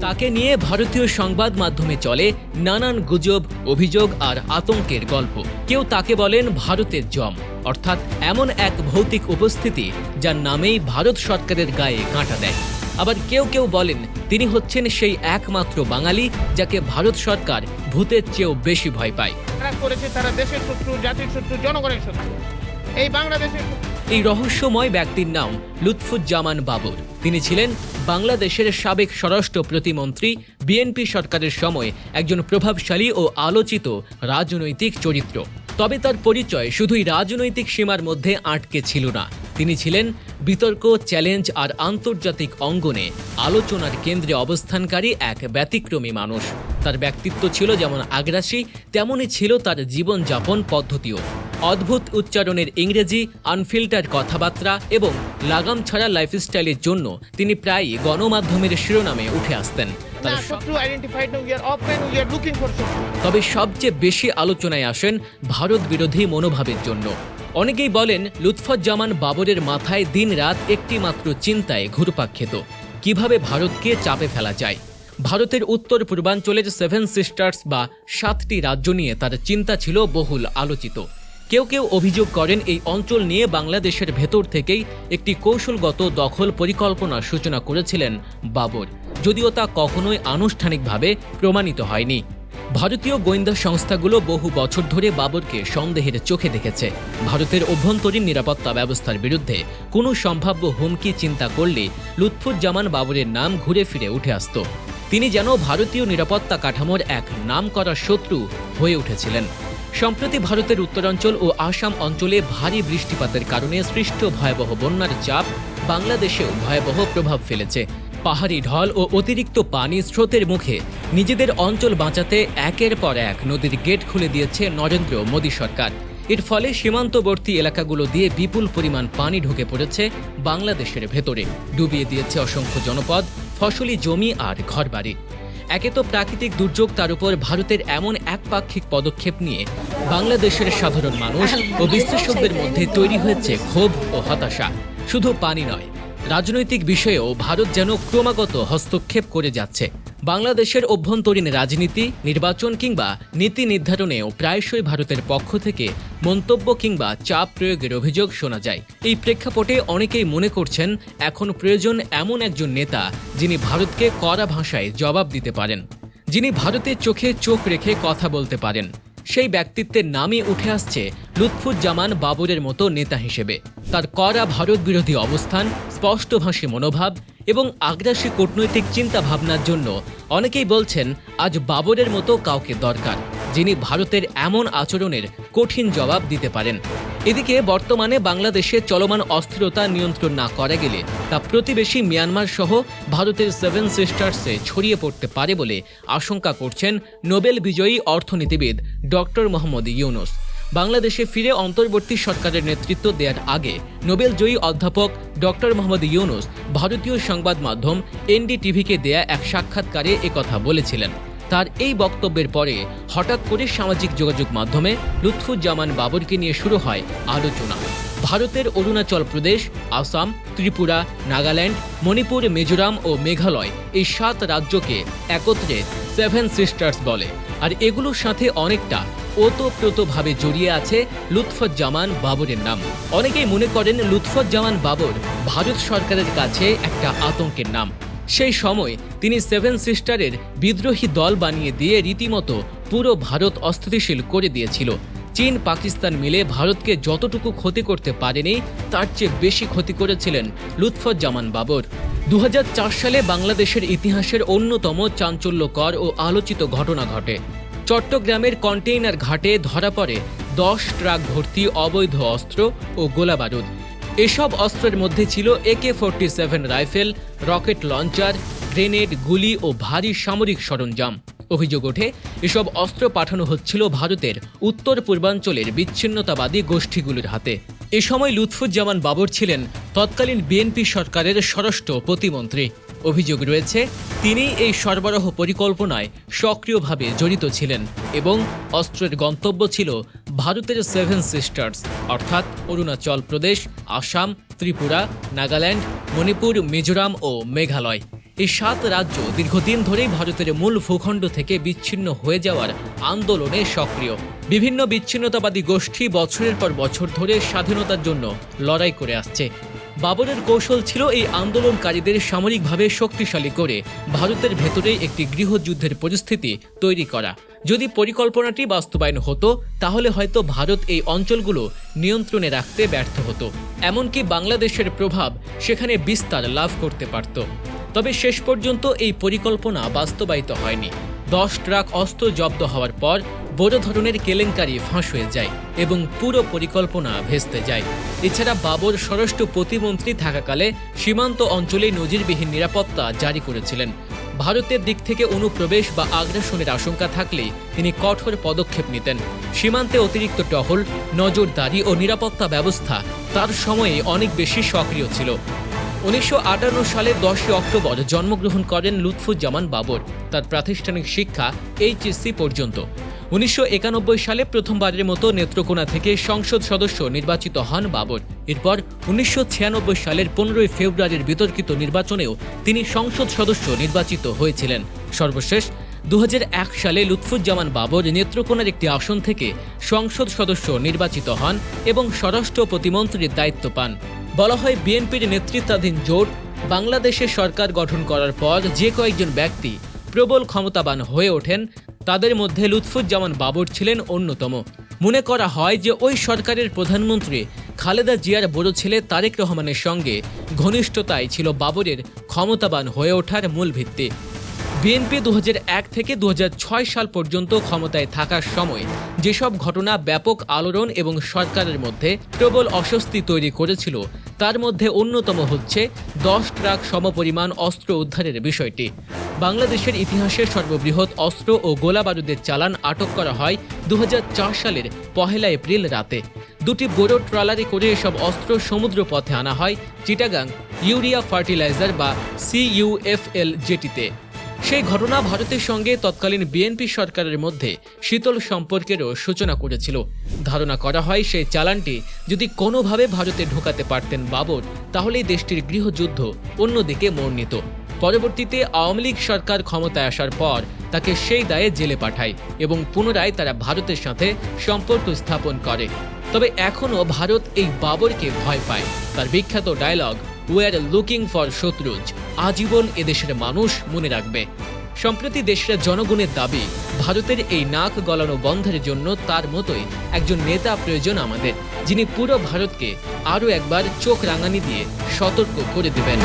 তাকে নিয়ে ভারতীয় সংবাদ মাধ্যমে চলে নানান গুজব অভিযোগ আর আতঙ্কের গল্প। কেউ তাকে বলেন ভারতের জম। অর্থাৎ এমন এক ভৌতিক উপস্থিতি যার নামেই ভারত সরকারের গায়ে কাঁটা দেয়। আবার কেউ কেউ বলেন তিনি হচ্ছেন সেই একমাত্র বাঙালি যাকে ভারত সরকার ভূতের চেয়েও বেশি ভয় পায়। তারা করেছে তারা দেশের শত্রু জাতির শত্রু জনগণের শত্রু। এই বাংলাদেশের শত্রু। এই রহস্যময় ব্যক্তির নাম লুৎফুজ্জামান বাবর। তিনি ছিলেন বাংলাদেশের সাবেক স্বরাষ্ট্র প্রতিমন্ত্রী, বিএনপি সরকারের সময় একজন প্রভাবশালী ও আলোচিত রাজনৈতিক চরিত্র। তবে তার পরিচয় শুধুই রাজনৈতিক সীমার মধ্যে আটকে ছিল না। তিনি ছিলেন বিতর্ক, চ্যালেঞ্জ আর আন্তর্জাতিক অঙ্গনে আলোচনার কেন্দ্রে অবস্থানকারী এক ব্যতিক্রমী মানুষ। তার ব্যক্তিত্ব ছিল যেমন আগ্রাসী তেমনই ছিল তার জীবনযাপন পদ্ধতিও। অদ্ভুত উচ্চারণের ইংরেজি আনফিল্টার কথাবার্তা এবং লাগাম ছাড়া লাইফস্টাইলের জন্য তিনি প্রায়ই গণমাধ্যমের শিরোনামে উঠে আসতেন। তবে সবচেয়ে বেশি আলোচনায় আসেন ভারত বিরোধী মনোভাবের জন্য। অনেকেই বলেন লুৎফুজ্জামান বাবরের মাথায় দিনরাত একটি মাত্র চিন্তায় ঘুরপাক খেত। কীভাবে ভারতকে চাপে ফেলা যায়? ভারতের উত্তর পূর্বাঞ্চলের সেভেন সিস্টার্স বা সাতটি রাজ্য নিয়ে তার চিন্তা ছিল বহুল আলোচিত। কেউ কেউ অভিযোগ করেন এই অঞ্চল নিয়ে বাংলাদেশের ভেতর থেকেই একটি কৌশলগত দখল পরিকল্পনার সূচনা করেছিলেন বাবর। যদিও তা কখনোই আনুষ্ঠানিকভাবে প্রমাণিত হয়নি। ভারতীয় গোয়েন্দা সংস্থাগুলো বহু বছর ধরে বাবরকে সন্দেহের চোখে দেখেছে। ভারতের অভ্যন্তরীণ নিরাপত্তা ব্যবস্থার বিরুদ্ধে কোনো সম্ভাব্য হুমকি চিন্তা করলে লুৎফুজ্জামান বাবরের নাম ঘুরে ফিরে উঠে আসত। তিনি যেন ভারতীয় নিরাপত্তা কাঠামোর এক নাম নামকরা শত্রু হয়ে উঠেছিলেন। সম্প্রতি ভারতের উত্তরাঞ্চল ও আসাম অঞ্চলে ভারী বৃষ্টিপাতের কারণে সৃষ্ট ভয়াবহ বন্যার চাপ বাংলাদেশেও ভয়াবহ প্রভাব ফেলেছে। পাহাড়ি ঢল ও অতিরিক্ত পানি স্রোতের মুখে নিজেদের অঞ্চল বাঁচাতে একের পর এক নদীর গেট খুলে দিয়েছে নরেন্দ্র মোদী সরকার। এর ফলে সীমান্তবর্তী এলাকাগুলো দিয়ে বিপুল পরিমাণ পানি ঢুকে পড়েছে বাংলাদেশের ভেতরে। ডুবিয়ে দিয়েছে অসংখ্য জনপদ, ফসলি জমি আর ঘরবাড়ি। একে তো প্রাকৃতিক দুর্যোগ, তার উপর ভারতের এমন একপাক্ষিক পদক্ষেপ নিয়ে বাংলাদেশের সাধারণ মানুষ ও বিশ্লেষকদের মধ্যে তৈরি হয়েছে ক্ষোভ ও হতাশা। শুধু পানি নয়, রাজনৈতিক বিষয়েও ভারত যেন ক্রমাগত হস্তক্ষেপ করে যাচ্ছে। বাংলাদেশের অভ্যন্তরীণ রাজনীতি, নির্বাচন কিংবা নীতি নির্ধারণেও প্রায়শই ভারতের পক্ষ থেকে মন্তব্য কিংবা চাপ প্রয়োগের অভিযোগ শোনা যায়। এই প্রেক্ষাপটে অনেকেই মনে করছেন, এখন প্রয়োজন এমন একজন নেতা যিনি ভারতকে কড়া ভাষায় জবাব দিতে পারেন। যিনি ভারতের চোখে চোখ রেখে কথা বলতে পারেন, সেই ব্যক্তিত্বের নামই উঠে আসছে লুৎফুজ্জামান বাবরের মতো নেতা হিসেবে। তার কড়া ভারত বিরোধী অবস্থান স্পষ্টভাষী মনোভাব এবং আগ্রাসী কূটনৈতিক চিন্তা ভাবনার জন্য অনেকেই বলছেন, আজ বাবরের মতো কাউকে দরকার, যিনি ভারতের এমন আচরণের কঠিন জবাব দিতে পারেন। এদিকে বর্তমানে বাংলাদেশে চলমান অস্থিরতা নিয়ন্ত্রণ না করা গেলে তা প্রতিবেশী মিয়ানমার সহ ভারতের সেভেন সিস্টার্সে ছড়িয়ে পড়তে পারে বলে আশঙ্কা করছেন নোবেল বিজয়ী অর্থনীতিবিদ ডক্টর মোহাম্মদ ইউনুস। বাংলাদেশে ফিরে অন্তর্বর্তী সরকারের নেতৃত্ব দেওয়ার আগে নোবেলজয়ী অধ্যাপক ডক্টর মোহাম্মদ ইউনুস ভারতীয় সংবাদ মাধ্যম এনডিটিভিকে দেয়া এক সাক্ষাৎকারে একথা বলেছিলেন। তার এই বক্তব্যের পরে হঠাৎ করে সামাজিক যোগাযোগ মাধ্যমে লুৎফুজ্জামান বাবরকে নিয়ে শুরু হয় আলোচনা। ভারতের অরুণাচল প্রদেশ, আসাম, ত্রিপুরা, নাগাল্যান্ড, মণিপুর, মিজোরাম ও মেঘালয় এই সাত রাজ্যকে একত্রে সেভেন সিস্টার্স বলে। আর এগুলোর সাথে অনেকটা ওতপ্রোতভাবে জড়িয়ে আছে লুৎফুজ্জামান বাবরের নাম। অনেকেই মনে করেন লুৎফুজ্জামান বাবর ভারত সরকারের কাছে একটা আতঙ্কের নাম। সেই সময় তিনি সেভেন সিস্টারের বিদ্রোহী দল বানিয়ে দিয়ে রীতিমতো পুরো ভারত অস্থিতিশীল করে দিয়েছিল। চীন, পাকিস্তান মিলে ভারতকে যতটুকু ক্ষতি করতে পারেনি, তার চেয়ে বেশি ক্ষতি করেছিলেন লুৎফুজ্জামান বাবর। দু হাজার চার সালে বাংলাদেশের ইতিহাসের অন্যতম চাঞ্চল্যকর ও আলোচিত ঘটনা ঘটে। চট্টগ্রামের কন্টেইনার ঘাটে ধরা পড়ে দশ ট্রাক ভর্তি অবৈধ অস্ত্র ও গোলাবারুদ। এসব অস্ত্রের মধ্যে ছিল AK forty seven rifle, rocket launcher, grenade, গুলি ও ভারী সামরিক সরঞ্জাম। অভিযোগ ওঠে, এসব অস্ত্র পাঠানো হচ্ছিল ভারতের উত্তর পূর্বাঞ্চলের বিচ্ছিন্নতাবাদী গোষ্ঠীগুলির হাতে। এ সময় লুৎফুজ্জামান বাবর ছিলেন তৎকালীন বিএনপি সরকারের স্বরাষ্ট্র প্রতিমন্ত্রী। অভিযোগ রয়েছে, তিনি এই সরবরাহ পরিকল্পনায় সক্রিয়ভাবে জড়িত ছিলেন এবং অস্ত্রের গন্তব্য ছিল ভারতের সেভেন সিস্টার্স অর্থাৎ অরুণাচল প্রদেশ, আসাম, ত্রিপুরা, নাগাল্যান্ড, মণিপুর, মিজোরাম ও মেঘালয়। এই সাত রাজ্য দীর্ঘদিন ধরেই ভারতের মূল ভূখণ্ড থেকে বিচ্ছিন্ন হয়ে যাওয়ার আন্দোলনে সক্রিয়। বিভিন্ন বিচ্ছিন্নতাবাদী গোষ্ঠী বছরের পর বছর ধরে স্বাধীনতার জন্য লড়াই করে আসছে। বাবরের কৌশল ছিল এই আন্দোলনকারীদের সামরিকভাবে শক্তিশালী করে, ভারতের ভেতরেই একটি গৃহযুদ্ধের পরিস্থিতি তৈরি করা। যদি পরিকল্পনাটি বাস্তবায়ন হতো, তাহলে হয়তো ভারত এই অঞ্চলগুলো নিয়ন্ত্রণে রাখতে ব্যর্থ হতো। এমনকি বাংলাদেশের প্রভাব সেখানে বিস্তার লাভ করতে পারত। তবে শেষ পর্যন্ত এই পরিকল্পনা বাস্তবায়িত হয়নি। দশ ট্রাক অস্ত্র জব্দ হওয়ার পর বড় ধরনের কেলেঙ্কারি ফাঁস হয়ে যায় এবং পুরো পরিকল্পনা ভেস্তে যায়। এছাড়া বাবর স্বরাষ্ট্র প্রতিমন্ত্রী থাকাকালে সীমান্ত অঞ্চলে নজিরবিহীন নিরাপত্তা জারি করেছিলেন। ভারতের দিক থেকে অনুপ্রবেশ বা আগ্রাসনের আশঙ্কা থাকলে তিনি কঠোর পদক্ষেপ নিতেন। সীমান্তে অতিরিক্ত টহল, নজরদারি ও নিরাপত্তা ব্যবস্থা তার সময়ে অনেক বেশি সক্রিয় ছিল। উনিশশো সালে দশই অক্টোবর জন্মগ্রহণ করেন লুৎফুজ্জামান বাবর। তার প্রাতিষ্ঠানিক শিক্ষা এইচএসসি পর্যন্ত। উনিশশো একানব্বই সালে প্রথমবারের মতো নেত্রকোনা থেকে সংসদ সদস্য নির্বাচিত হন বাবর। এরপর উনিশশো ছিয়ানব্বই সালের পনেরোই ফেব্রুয়ারির বিতর্কিত নির্বাচনেও তিনি সংসদ সদস্য নির্বাচিত হয়েছিলেন। সর্বশেষ দু হাজার এক সালে লুৎফুজ্জামান বাবর নেত্রকোনার একটি আসন থেকে সংসদ সদস্য নির্বাচিত হন এবং স্বরাষ্ট্র প্রতিমন্ত্রীর দায়িত্ব পান। বলা হয় বিএনপির নেতৃত্বাধীন জোট বাংলাদেশে সরকার গঠন করার পর যে কয়েকজন ব্যক্তি প্রবল ক্ষমতাবান হয়ে ওঠেন, তাদের মধ্যে লুৎফুজ্জামান বাবর ছিলেন অন্যতম। মনে করা হয় যে ওই সরকারের প্রধানমন্ত্রী খালেদা জিয়ার বড় ছেলে তারেক রহমানের সঙ্গে ঘনিষ্ঠতাই ছিল বাবরের ক্ষমতাবান হয়ে ওঠার মূল ভিত্তি। বিএনপি দু হাজার এক থেকে দু হাজার ছয় সাল পর্যন্ত ক্ষমতায় থাকার সময় যেসব ঘটনা ব্যাপক আলোড়ন এবং সরকারের মধ্যে প্রবল অস্বস্তি তৈরি করেছিল তার মধ্যে অন্যতম হচ্ছে দশ ট্রাক সমপরিমাণ অস্ত্র উদ্ধারের বিষয়টি। বাংলাদেশের ইতিহাসের সর্ববৃহৎ অস্ত্র ও গোলা বারুদের চালান আটক করা হয় দু হাজার চার সালের পহেলা এপ্রিল রাতে। দুটি বড় ট্রলারে করে এসব অস্ত্র সমুদ্র পথে আনা হয় চিটাগাং ইউরিয়া ফার্টিলাইজার বা সিইউএফএল জেটিতে। সেই ঘটনা ভারতের সঙ্গে তৎকালীন বিএনপি সরকারের মধ্যে শীতল সম্পর্কেরও সূচনা করেছিল। ধারণা করা হয় সেই চালানটি যদি কোনোভাবে ভারতে ঢোকাতে পারতেন বাবর, তাহলেই দেশটির গৃহযুদ্ধ অন্যদিকে মোড় নিত পরবর্তীতে আওয়ামী লীগ সরকার ক্ষমতায় আসার পর তাকে সেই দায়ে জেলে পাঠায় এবং পুনরায় তারা ভারতের সাথে সম্পর্ক স্থাপন করে। তবে এখনও ভারত এই বাবরকে ভয় পায়। তার বিখ্যাত ডায়লগ আর লুকিং ফর শত্রুজ। আজীবন এদেশের মানুষ মনে রাখবে। সম্প্রতি দেশের জনগণের দাবি, ভারতের এই নাক গলানো বন্ধের জন্য তার মতোই একজন নেতা প্রয়োজন আমাদের, যিনি পুরো ভারতকে আরও একবার চোখ রাঙানি দিয়ে সতর্ক করে দেবেন।